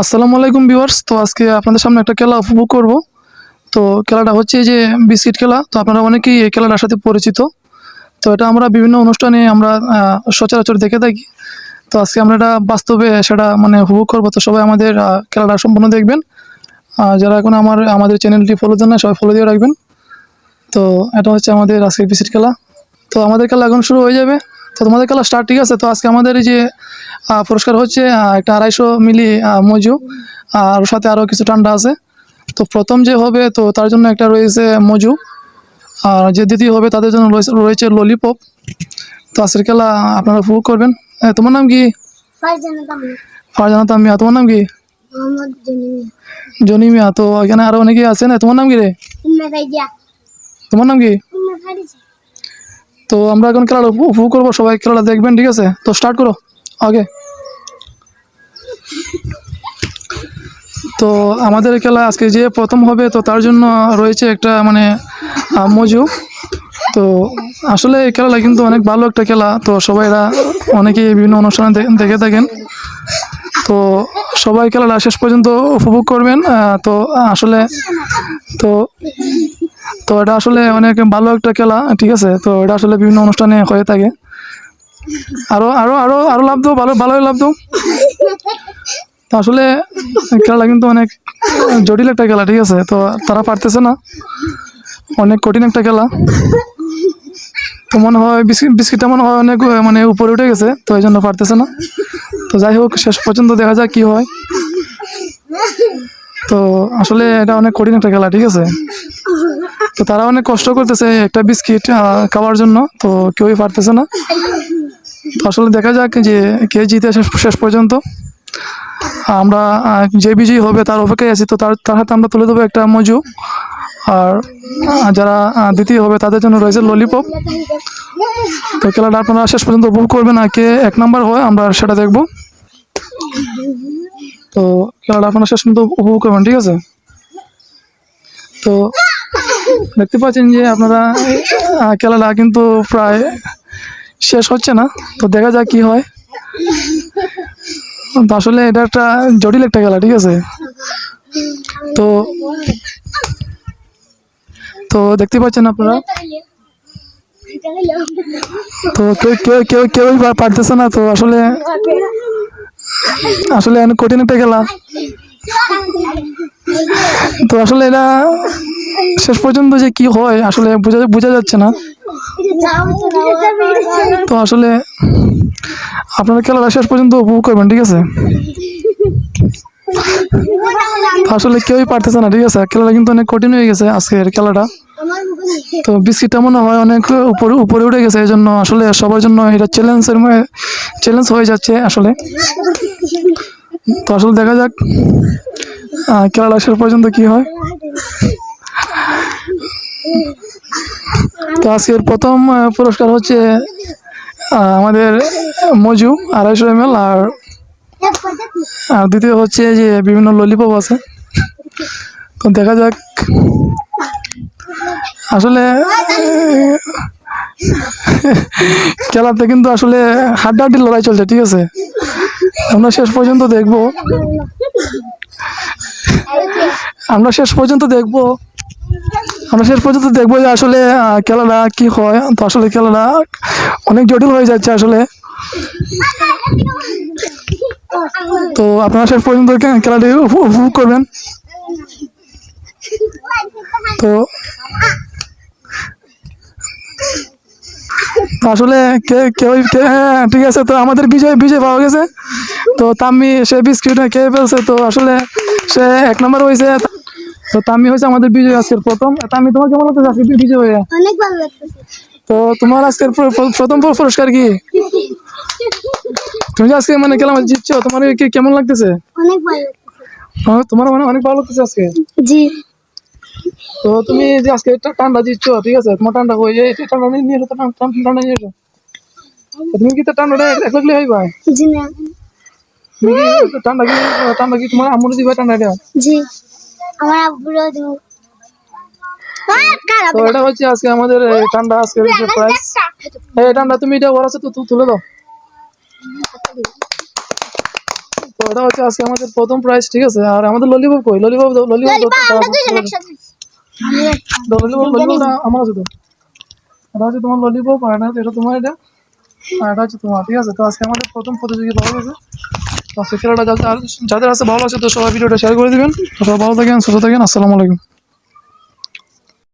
আসসালামু আলাইকুম ভিউয়ার্স। তো আজকে আপনাদের সামনে একটা খেলা উপভোগ করব। তো খেলাটা হচ্ছে যে বিস্কিট খেলা। তো আপনারা অনেকেই এই খেলাটার সাথে পরিচিত। তো এটা আমরা বিভিন্ন অনুষ্ঠানে আমরা সচরাচর দেখে থাকি। তো আজকে আমরা এটা বাস্তবে সেটা মানে উপভোগ করব। তো সবাই আমাদের খেলাটা সম্পূর্ণ দেখবেন। যারা এখন আমার, আমাদের চ্যানেলটি ফলো দেন না, সবাই ফলো দিয়ে রাখবেন। তো এটা হচ্ছে আমাদের আজকের বিস্কিট খেলা। তো আমাদের খেলা এখন শুরু হয়ে যাবে। তো তোমাদের খেলা স্টার্ট ঠিক আছে? তো আজকে আমাদের এই যে পুরস্কার হচ্ছে একটা আড়াইশো মিলি মজু আর ওর সাথে আরও কিছু ঠান্ডা আছে। তো প্রথম যে হবে তো তার জন্য একটা রয়েছে মজু আর যে দ্বিতীয় হবে তাদের জন্য রয়েছে- ললিপপ তো আজকের খেলা আপনারা উপভোগ করবেন। তোমার নাম কি? ফারজানা তামিয়া তোমার নাম কি? জনি মিয়া তো এখানে আরও অনেকেই আছে না তোমার নাম কি রে? তোমার নাম কি? তো আমরা এখন খেলাটা উপভোগ করব, সবাই খেলাটা দেখবেন, ঠিক আছে? তো স্টার্ট করো, আগে। তো আমাদের খেলা আজকে যে প্রথম হবে, তো তার জন্য রয়েছে একটা মানে মজু। তো আসলে এই খেলাটা কিন্তু অনেক ভালো একটা খেলা। তো সবাই এরা অনেকেই বিভিন্ন অনুষ্ঠানে দেখে থাকেন। তো সবাই খেলাটা শেষ পর্যন্ত উপভোগ করবেন তো আসলে, তো তো এটা আসলে অনেক ভালো একটা খেলা, ঠিক আছে? তো এটা আসলে বিভিন্ন অনুষ্ঠানে হয়ে থাকে। আরও আরও আরও আরও লাভ দাও, ভালো, ভালোই লাভ দাও। তো আসলে খেলাটা কিন্তু অনেক জটিল একটা খেলা, ঠিক আছে? তো তারা পারতেছে না। অনেক কঠিন একটা খেলা। তো মনে হয় বিস্কিট বিস্কিটটা মনে হয় অনেক মানে উপরে উঠে গেছে, তো এই জন্য পারতেছে না। তো যাই হোক, শেষ পর্যন্ত দেখা যাক কি হয়। তো আসলে এটা অনেক কঠিন একটা খেলা, ঠিক আছে? তো তারা অনেক কষ্ট করতেছে একটা বিস্কিট খাওয়ার জন্য, তো কেউই পারতেছে না। তো আসলে দেখা যাক যে কে জিতে শেষ পর্যন্ত। আমরা যে বিজয়ী হবে তার অপেক্ষায় আছি, তো তার তার হাতে আমরা তুলে দেবো একটা মজু। আর যারা দ্বিতীয় হবে তাদের জন্য রয়েছে ললিপপ তো খেলাটা আপনারা শেষ পর্যন্ত উপভোগ করবেন, আর কে এক নাম্বার হয়, আমরা সেটা দেখব। তো খেলাটা আপনারা শেষ পর্যন্ত উপভোগ করবেন, ঠিক আছে? তো দেখতে পাচ্ছেন যে আপনারা খেলাটা কিন্তু প্রায় শেষ হচ্ছে না। তো দেখা যাক কি হয়। আসলে এটা একটা জটিল একটা খেলা, ঠিক আছে? তো তো দেখতে পাচ্ছেন আপনারা। তো কেউ কেউ কেউ, কেউই পারতেছে না। তো আসলে আসলে কঠিন একটা খেলা। তো আসলে এটা শেষ পর্যন্ত যে কি হয়, আসলে বোঝা বোঝা যাচ্ছে না। তো আসলে আপনারা খেলাটা শেষ পর্যন্ত উপভোগ করবেন, ঠিক আছে? আসলে কেউই পারতেছে না, ঠিক আছে? খেলাটা কিন্তু অনেক কঠিন হয়ে গেছে আজকের খেলাটা। তো বিস্কিটটা মনে হয়, অনেক উপরে উপরে উঠে গেছে এই জন্য আসলে সবার জন্য এটা চ্যালেঞ্জের চ্যালেঞ্জ হয়ে যাচ্ছে আসলে। তো আসলে দেখা যাক খেলাটা শেষ পর্যন্ত কি হয়। তো আজকের প্রথম পুরস্কার হচ্ছে আমাদের মজু, আড়াইশো এম আর আর দ্বিতীয় হচ্ছে যে বিভিন্ন ললিপপ আছে। তো দেখা যাক। আসলে, খেলাতে কিন্তু আসলে হাড্ডাহাড্ডি লড়াই চলছে, ঠিক আছে? আমরা শেষ পর্যন্ত দেখব। আমরা শেষ পর্যন্ত দেখব। আমরা শেষ পর্যন্ত দেখব যে আসলে খেলাটা কি হয়। তো আসলে খেলাটা অনেক জটিল হয়ে যাচ্ছে আসলে। তো আপনারা শেষ পর্যন্ত খেলাটি উপ- উপভোগ করবেন। তো তো আসলে কে কেউ কে- হ্যাঁ ঠিক আছে তো আমাদের বিজয় বিজয় পাওয়া গেছে। তো তাম্মি সে বিস্কিট খেয়ে ফেলছে তো আসলে সে এক নম্বর হয়েছে। তো তাম্মি হয়েছে আমাদের বিজয় আজকের প্রথম। তাম্মি তোমার কেমন লাগতেছে আজকে বিজয় হয়ে? অনেক ভালো লাগতেছে। তো তোমার আজকের প্র- প্র- প্রথম পুরস্কার কি? তুমি আজকে মানে খেলা জিতছো তোমার কি কেমন লাগতেছে? অনেক ভালো হ্যাঁ, তোমার মানে অনেক ভালো লাগতেছে আজকে? জি। তো তুমি যে আজকে টান্ডা দিচ্ছ ঠিক আছে? তোমার টান্ডা হয়ে যায় টান্ডা নিয়ে নিয়ে তো তুমি কি তো জি না কি টান্ডা কি তোমার আমুল দিবা টান্ডা এটা জি। আমার আব্বুরও দিব। তো এটা হচ্ছে আজকে আমাদের ঠান্ডা আজকে প্রাইস এই ঠান্ডা তুমি এটা ওর আছে তো তুলে দাও। তো এটা হচ্ছে আজকে আমাদের প্রথম প্রাইজ ঠিক আছে? আর আমাদের ললিপপ কই? ললিপপ ললিপপ আমরা আছে তো। এটা হচ্ছে তোমার ললিপপ আর এটা এটা তোমার এটা আর এটা হচ্ছে তোমার ঠিক আছে? তো আজকে আমাদের প্রথম প্রতিযোগিতা গেছে। তো আজকে খেলাটা যাদের যাদের আছে ভালো আছে তো সবাই ভিডিওটা শেয়ার করে দিবেন। তো সবাই ভালো থাকেন সুস্থ থাকেন আসসালামু আলাইকুম।